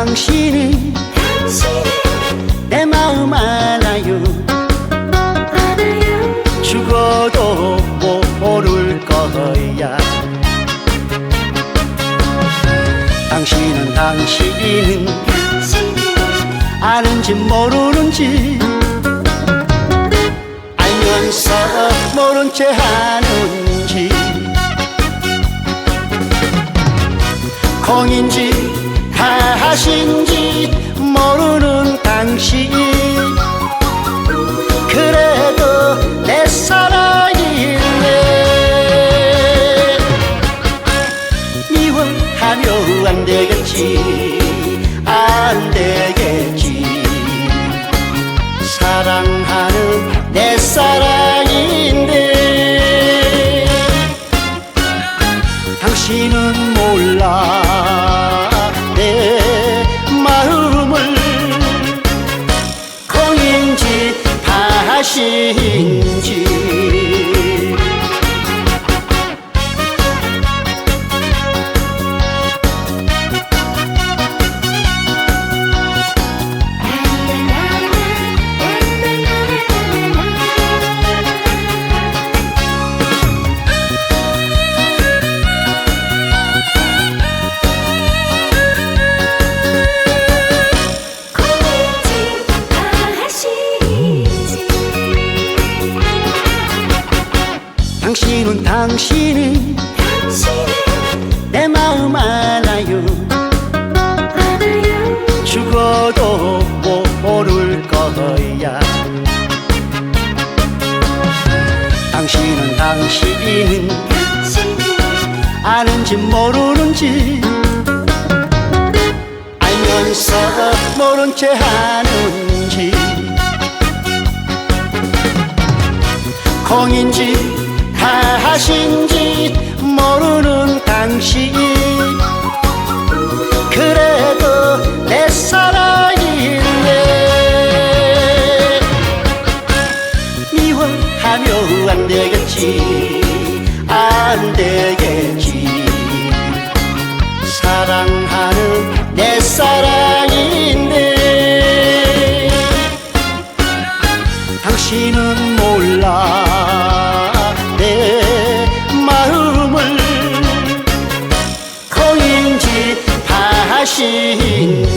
당신은 내 마음 알아요. 죽어도 모를 거야. 당신은 당신은 아는지 모르는지 알면서 모른 채 하는지. 공인지 가하신지 모르는 당신 그래도 내 사랑이네. 미워하면 안 되겠지 안 되겠지. 사랑하는 내 사랑 다신 당신은 내 마음 알아요. 죽어도 모를 거야. 당신은 당신은 아는지 모르는지 알면서 모른 채 하는지. 공인지 다하신지 모르는 당신 그래도 내 사랑이네 미워하면 안 되겠지. 안되 心。